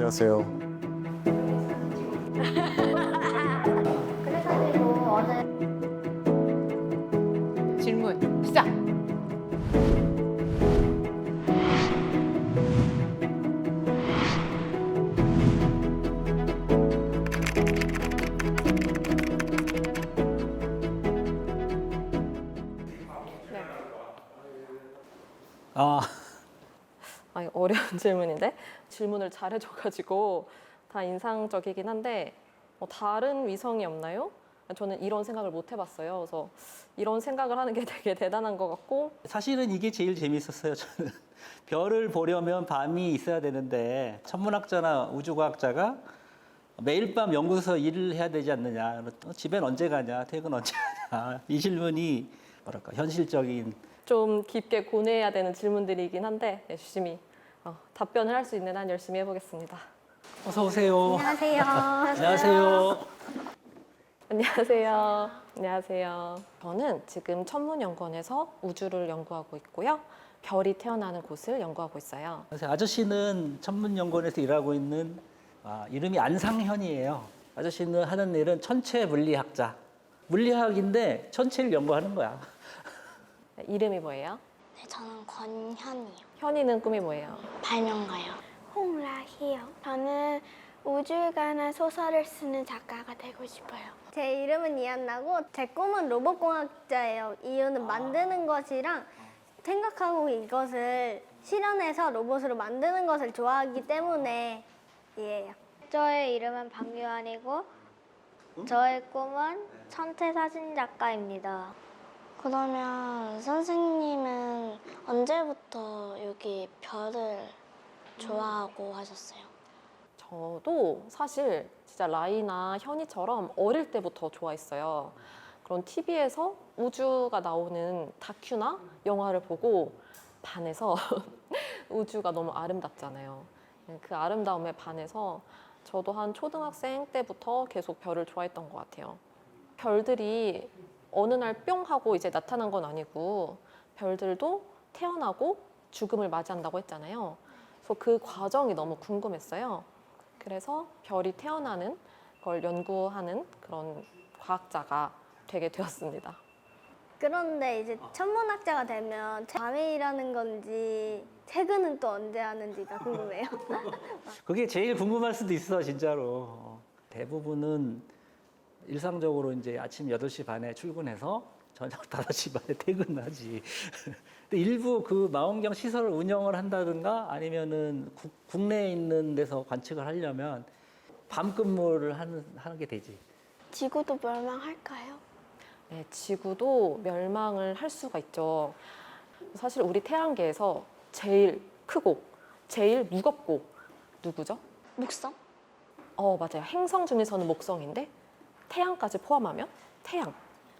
안녕하세요. 그래가지고 어제 질문 시작. 아, 어려운 질문인데 질문을 잘 해줘가지고 다 인상적이긴 한데 뭐 다른 위성이 없나요? 저는 이런 생각을 못 해봤어요. 그래서 이런 생각을 하는 게 되게 대단한 것 같고 사실은 이게 제일 재밌었어요. 저는 별을 보려면 밤이 있어야 되는데 천문학자나 우주과학자가 매일 밤 연구소 일을 해야 되지 않느냐. 또 집엔 언제 가냐, 퇴근 언제 하냐. 이 질문이 뭐랄까 현실적인 좀 깊게 고뇌해야 되는 질문들이긴 한데 열심히 어, 답변을 할 수 있는 한 열심히 해보겠습니다. 어서 오세요. 안녕하세요. 안녕하세요. 안녕하세요. 안녕하세요. 저는 지금 천문연구원에서 우주를 연구하고 있고요. 별이 태어나는 곳을 연구하고 있어요. 그래서 아저씨는 천문연구원에서 일하고 있는 아, 이름이 안상현이에요. 아저씨는 하는 일은 천체 물리학자. 물리학인데 천체를 연구하는 거야. 네, 이름이 뭐예요? 네, 저는 권현이요. 현이는 꿈이 뭐예요? 발명가요. 홍라희요. 저는 우주에 관한 소설을 쓰는 작가가 되고 싶어요. 제 이름은 이한나고 제 꿈은 로봇공학자예요. 이유는 만드는 것이랑 생각하고 이것을 실현해서 로봇으로 만드는 것을 좋아하기 때문에 이에요. 저의 이름은 박유한이고 저의 꿈은 천체 사진 작가입니다. 그러면 선생님은 언제부터 여기 별을 좋아하고 하셨어요? 저도 사실 진짜 라이나 현이처럼 어릴 때부터 좋아했어요. 그런 TV에서 우주가 나오는 다큐나 영화를 보고 반해서 우주가 너무 아름답잖아요. 그 아름다움에 반해서 저도 한 초등학생 때부터 계속 별을 좋아했던 것 같아요. 별들이 어느 날 뿅 하고 이제 나타난 건 아니고 별들도 태어나고 죽음을 맞이한다고 했잖아요. 그래서 그 과정이 너무 궁금했어요. 그래서 별이 태어나는 걸 연구하는 그런 과학자가 되게 되었습니다. 그런데 이제 천문학자가 되면 밤에 일하는 건지 퇴근은 또 언제 하는지가 궁금해요. 그게 제일 궁금할 수도 있어, 진짜로. 대부분은 일상적으로 이제 아침 8시 반에 출근해서 저녁 5시 반에 퇴근하지. 근데 일부 그 망원경 시설을 운영을 한다든가 아니면은 국, 국내에 있는 데서 관측을 하려면 밤 근무를 하는, 하는 게 되지. 지구도 멸망할까요? 네, 지구도 멸망을 할 수가 있죠. 사실 우리 태양계에서 제일 크고 제일 무겁고 누구죠? 목성? 어, 맞아요. 행성 중에서는 목성인데 태양까지 포함하면 태양.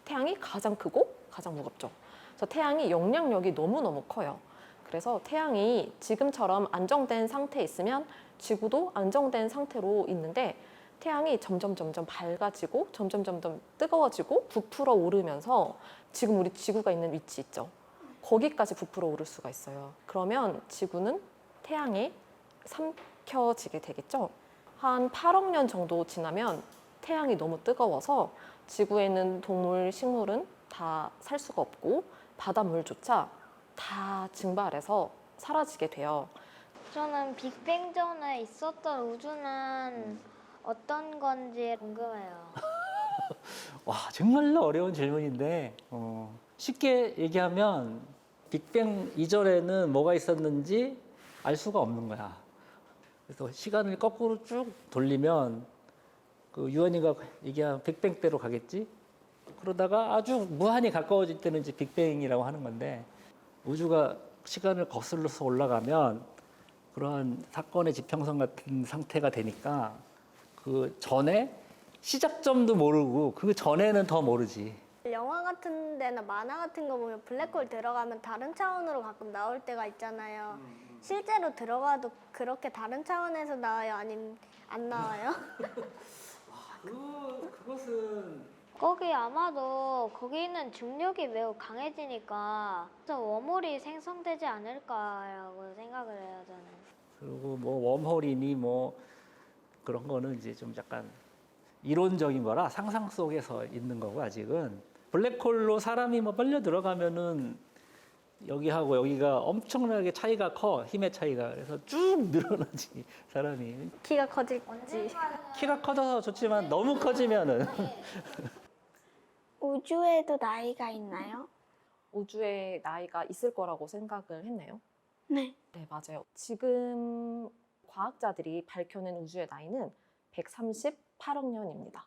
태양이 가장 크고 가장 무겁죠. 그래서 태양이 영향력이 너무너무 커요. 그래서 태양이 지금처럼 안정된 상태에 있으면 지구도 안정된 상태로 있는데 태양이 점점 점점 밝아지고 점점 점점 뜨거워지고 부풀어 오르면서 지금 우리 지구가 있는 위치 있죠. 거기까지 부풀어 오를 수가 있어요. 그러면 지구는 태양에 삼켜지게 되겠죠. 한 8억 년 정도 지나면 태양이 너무 뜨거워서 지구에 있는 동물, 식물은 다 살 수가 없고 바닷물조차 다 증발해서 사라지게 돼요. 저는 빅뱅 전에 있었던 우주는 어떤 건지 궁금해요. 와, 정말로 어려운 질문인데, 어, 쉽게 얘기하면 빅뱅 이전에는 뭐가 있었는지 알 수가 없는 거야. 그래서 시간을 거꾸로 쭉 돌리면 그 유언이가 얘기한 빅뱅 때로 가겠지? 그러다가 아주 무한히 가까워질 때는 이제 빅뱅이라고 하는 건데 우주가 시간을 거슬러서 올라가면 그러한 사건의 지평선 같은 상태가 되니까 그 전에 시작점도 모르고 그 전에는 더 모르지. 영화 같은 데나 만화 같은 거 보면 블랙홀 들어가면 다른 차원으로 가끔 나올 때가 있잖아요. 실제로 들어가도 그렇게 다른 차원에서 나와요? 아니면 안 나와요? 그 그것은 거기 아마도 거기는 중력이 매우 강해지니까 그래서 워몰이 생성되지 않을까라고 생각을 해요 저는. 그리고 뭐 웜홀이니 뭐 그런 거는 이제 좀 약간 이론적인 거라 상상 속에서 있는 거고 아직은 블랙홀로 사람이 뭐 빨려 들어가면은 여기하고 여기가 엄청나게 차이가 커 힘의 차이가 그래서 쭉 늘어나지 사람이 키가 커질지. 키가 커져서 좋지만 너무 커지면은 우주에도 나이가 있나요? 우주에 나이가 있을 거라고 생각을 했나요? 네. 네, 맞아요. 지금 과학자들이 밝혀낸 우주의 나이는 138억 년입니다.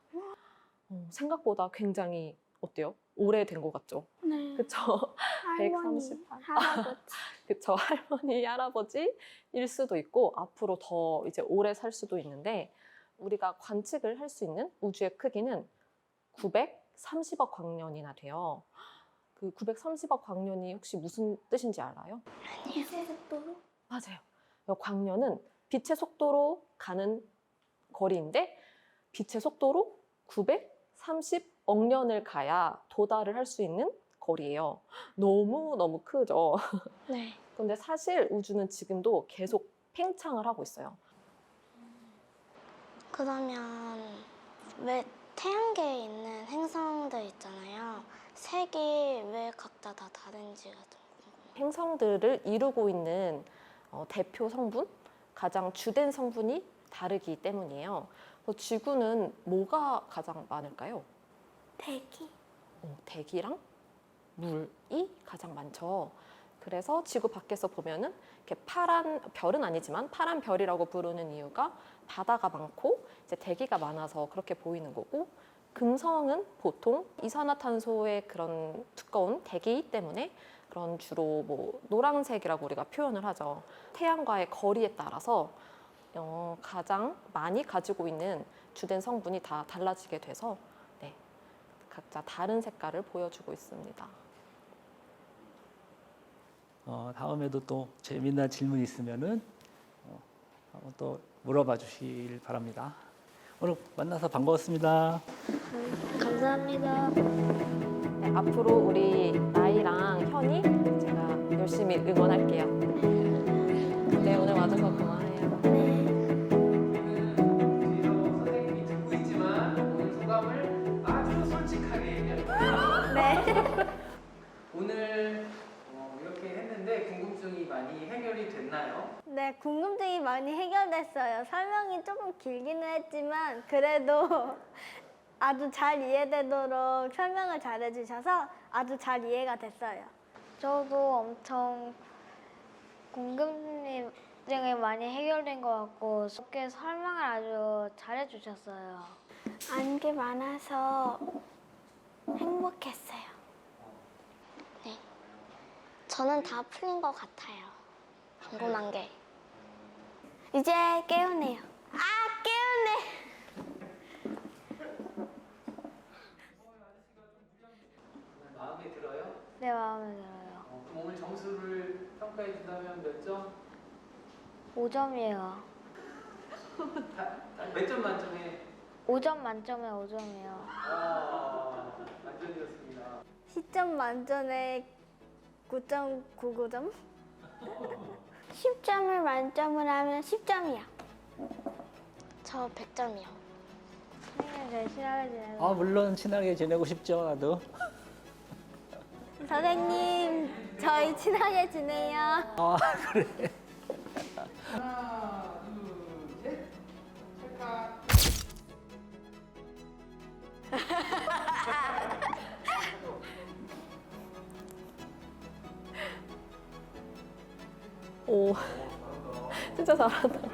어, 생각보다 굉장히 어때요? 오래된 것 같죠? 네. 그쵸? 할머니, 138. 할아버지. 그쵸. 할머니, 할아버지일 수도 있고, 앞으로 더 이제 오래 살 수도 있는데, 우리가 관측을 할 수 있는 우주의 크기는 930억 광년이나 돼요. 그 930억 광년이 혹시 무슨 뜻인지 알아요? 빛의 속도로? 맞아요. 이 광년은 빛의 속도로 가는 거리인데 빛의 속도로 930 억 년을 가야 도달을 할 수 있는 거리예요. 너무 너무 크죠. 네. 근데 사실 우주는 지금도 계속 팽창을 하고 있어요. 그러면 왜 태양계에 있는 행성들 있잖아요. 색이 왜 각자 다 다른지가 좀 궁금해요. 행성들을 이루고 있는 어, 대표 성분, 가장 주된 성분이 다르기 때문이에요. 그래서 지구는 뭐가 가장 많을까요? 대기. 어, 대기랑 물이 가장 많죠. 그래서 지구 밖에서 보면은 이렇게 파란 별은 아니지만 파란 별이라고 부르는 이유가 바다가 많고 이제 대기가 많아서 그렇게 보이는 거고 금성은 보통 이산화탄소의 그런 두꺼운 대기 때문에 그런 주로 뭐 노란색이라고 우리가 표현을 하죠. 태양과의 거리에 따라서 어, 가장 많이 가지고 있는 주된 성분이 다 달라지게 돼서 네, 각자 다른 색깔을 보여주고 있습니다. 어, 다음에도 또 재미난 질문 있으면은 어, 한번 또 물어봐 주실 바랍니다. 오늘 만나서 반가웠습니다. 감사합니다. 네, 앞으로 우리 나이랑 현이 제가 열심히 응원할게요. 네, 오늘 와줘서 고마워요. 네, 궁금증이 많이 해결됐어요. 설명이 조금 길기는 했지만 그래도 아주 잘 이해되도록 설명을 잘 해주셔서 아주 잘 이해가 됐어요. 저도 엄청 궁금증이 많이 해결된 것 같고 쉽게 설명을 아주 잘해주셨어요. 아는 게 많아서 행복했어요. 저는 다 풀린 것 같아요. 궁금한 게. 이제 깨우네요. 아, 깨우네. 마음에 들어요? 내 마음에 들어요. 어, 그럼 오늘 점수를 평가해 준다면 몇 점? 5점이에요. 몇점 만점에? 5점 만점에 5점이에요. 아, 만점이었습니다. 10점 만점에 9.99점? 10점을 만점으로 하면 10점이요. 저 100점이요. 선생님 친하게 지내고 아 물론 친하게 지내고 싶죠 나도. 선생님, 저희 친하게 지내요. 아 그래. 진짜 잘한다.